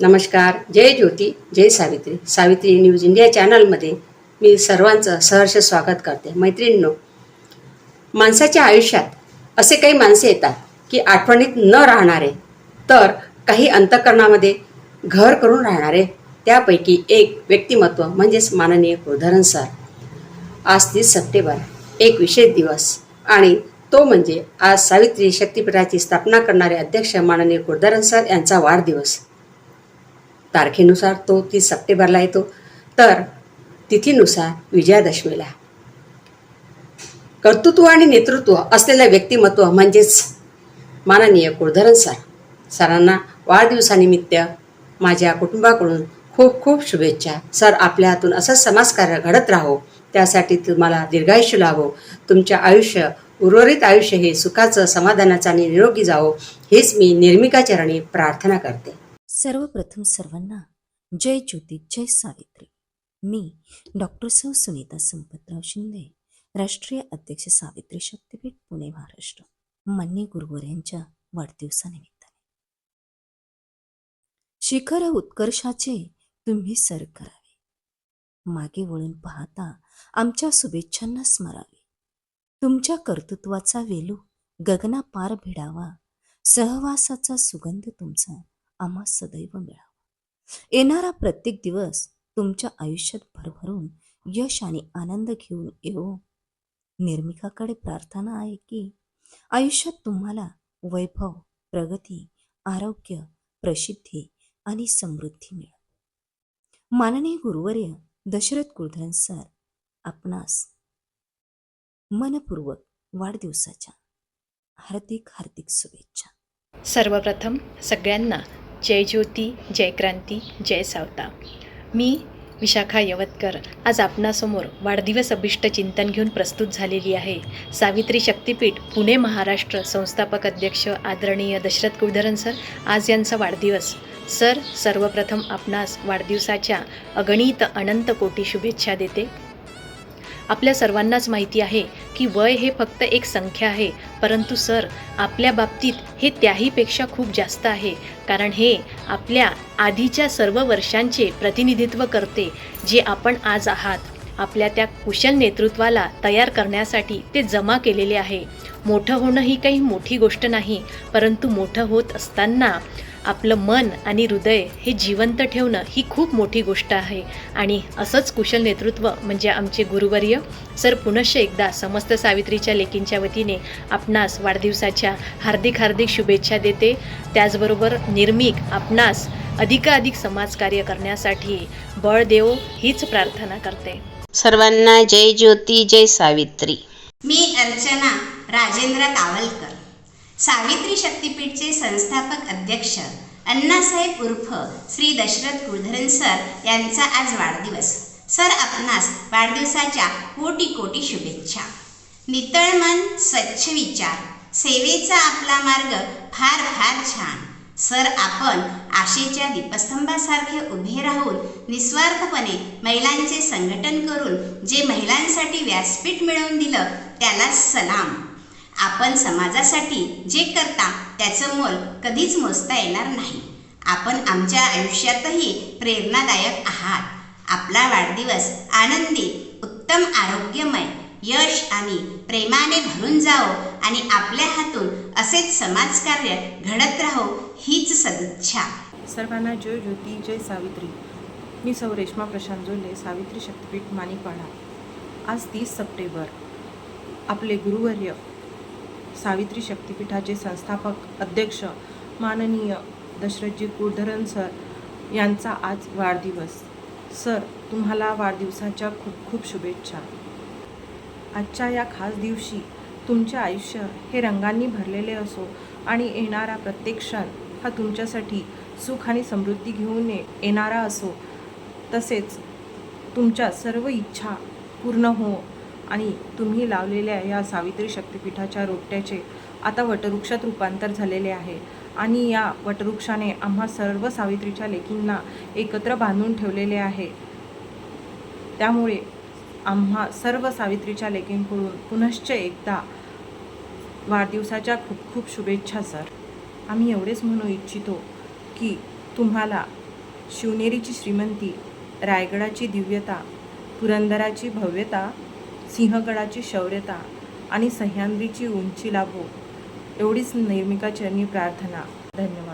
नमस्कार जय ज्योती जय सावित्री. सावित्री न्यूज इंडिया चॅनलमध्ये मी सर्वांचं सहर्ष स्वागत करते. मैत्रिणींनो माणसाच्या आयुष्यात असे काही माणसे येतात की आठवणीत न राहणारे तर काही अंतकरणामध्ये घर करून राहणारे त्यापैकी एक व्यक्तिमत्व म्हणजेच माननीय कुलधरण सर. आज तीस सप्टेंबर एक विशेष दिवस आणि तो म्हणजे आज सावित्री शक्तीपीठाची स्थापना करणारे अध्यक्ष माननीय कुलधरण सर यांचा वाढदिवस. तारखेनुसार तो तीस सप्टेंबरला येतो. तर तिथीनुसार विजयादशमीला. कर्तृत्व आणि नेतृत्व असलेलं व्यक्तिमत्व म्हणजेच माननीय कुळधरण सर. सरांना वाढदिवसानिमित्त माझ्या कुटुंबाकडून खूप खूप शुभेच्छा. सर आपल्या हातून असंच समाजकार्य घडत राहो त्यासाठी तुम्हाला दीर्घायुष्य लावो तुमच्या आयुष्य उर्वरित आयुष्य हे सुखाचं समाधानाचं आणि निरोगी जावो. हेच मी निर्मिका चरणी प्रार्थना करते. सर्वप्रथम सर्वांना जय ज्योती जय सावित्री. मी डॉक्टर सौ सुनीता संपतराव शिंदे राष्ट्रीय अध्यक्ष सावित्री शक्तीपीठ पुणे महाराष्ट्र. मान्य गुरुवर यांच्या वाढदिवसानिमित्ताने. शिखर उत्कर्षाचे तुम्ही सर करावे. मागे वळून पाहता आमच्या शुभेच्छांना स्मरावे. तुमच्या कर्तृत्वाचा वेलू गगनापार भिडावा. सहवासाचा सुगंध तुमचा आम्हा सदैव मिळावा. येणारा प्रत्येक दिवस तुमच्या आयुष्यात भरभरून यश आणि आनंद घेऊन येवो. निर्मिकाकडे प्रार्थना आहे की आयुष्यात तुम्हाला वैभव प्रगती आरोग्य प्रसिद्धी आणि समृद्धी मिळो माननीय गुरुवर्य दशरथ कुलधरण सर आपणास मनपूर्वक वाढदिवसाच्या हार्दिक हार्दिक शुभेच्छा. सर्वप्रथम सगळ्यांना जय ज्योती जय क्रांती जय सावता. मी विशाखा यवतकर आज आपणासमोर वाढदिवस अभिष्ट चिंतन घेऊन प्रस्तुत झालेली आहे. सावित्री शक्तीपीठ पुणे महाराष्ट्र संस्थापक अध्यक्ष आदरणीय दशरथ कुलधरण सर आज यांचा वाढदिवस. सर सर्वप्रथम आपणास वाढदिवसाच्या अगणित अनंत कोटी शुभेच्छा देते. आपल्या सर्वांनाच माहिती आहे की वय हे फक्त एक संख्या आहे परंतु सर आपल्या बाबतीत हे त्याहीपेक्षा खूप जास्त आहे कारण हे आपल्या आधीच्या सर्व वर्षांचे प्रतिनिधित्व करते जे आपण आज आहात. आपल्या त्या कुशल नेतृत्वाला तयार करण्यासाठी ते जमा केलेले आहे. मोठं होणं ही काही मोठी गोष्ट नाही परंतु मोठं होत असताना आपलं मन आणि हृदय हे जिवंत ठेवणं ही खूप मोठी गोष्ट आहे. आणि असंच कुशल नेतृत्व म्हणजे आमचे गुरुवर्य सर पुनश्च एकदा समस्त सावित्रीच्या लेकींच्या वतीने आपणास वाढदिवसाच्या हार्दिक हार्दिक शुभेच्छा देते. त्याचबरोबर निर्मिक आपणास अधिकाधिक समाजकार्य करण्यासाठी बळ देवो हीच प्रार्थना करते. सर्वांना जय ज्योती जय सावित्री. मी अर्चना राजेंद्र कावलकर. सावित्री शक्तीपीठचे संस्थापक अध्यक्ष अण्णासाहेब उर्फ श्री दशरथ कुलधरन सर यांचा आज वाढदिवस. सर आपणास वाढदिवसाच्या कोटी कोटी शुभेच्छा. नितळ मन स्वच्छ विचार. सेवेचा आपला मार्ग फार फार छान. सर आपण आशेच्या दीपस्तंभासारखे उभे राहून निस्वार्थपणे महिलांचे संघटन करून जे महिलांसाठी व्यासपीठ मिळवून दिलं त्याला सलाम. आपण समाजासाठी जे करता त्याचं मोल कधीच मोजता येणार नाही. आपण आमच्या आयुष्यातही प्रेरणादायक आहात. आपला वाढदिवस आनंदी उत्तम आरोग्यमय यश आणि प्रेमाने भरून जावो आणि आपल्या हातून असेच समाजकार्य घडत राहो हीच सदिच्छा. सर्वांना जय ज्योती जय सावित्री. मी सौ रेश्मा प्रशांत जोले सावित्री शक्तीपीठ माणिकवाडा. आज तीस सप्टेंबर. आपले गुरुवर्य सावित्री शक्तिपीठाचे संस्थापक अध्यक्ष माननीय दशरथजी कुलधरण सर यांचा आज वाढदिवस. सर तुम्हाला वाढदिवसाच्या खूप खूप शुभेच्छा. आजच्या या खास दिवशी तुमचे आयुष्य हे रंगांनी भरलेले असो आणि येणारा प्रत्येक क्षण हा तुमच्यासाठी सुख आणि समृद्धी घेऊन ये येणारा असो तसेच तुमच्या सर्व इच्छा पूर्ण हो आणि तुम्ही लावलेल्या या सावित्री शक्तिपीठाच्या रोपट्याचे आता वटवृक्षात रूपांतर झालेले आहे. आणि या वटवृक्षाने आम्हा सर्व सावित्रीच्या लेकींना एकत्र बांधून ठेवलेले आहे. त्यामुळे आम्हा सर्व सावित्रीच्या लेकींकडून पुनश्च एकदा वाढदिवसाच्या खूप खूप शुभेच्छा सर. आम्ही एवढेच म्हणू इच्छितो की तुम्हाला शिवनेरीची श्रीमंती रायगडाची दिव्यता पुरंदराची भव्यता सिंहगडाची शौर्यता आणि सह्याद्रीची उंची लाभो एवढीच निर्मिकाचरणी प्रार्थना. धन्यवाद.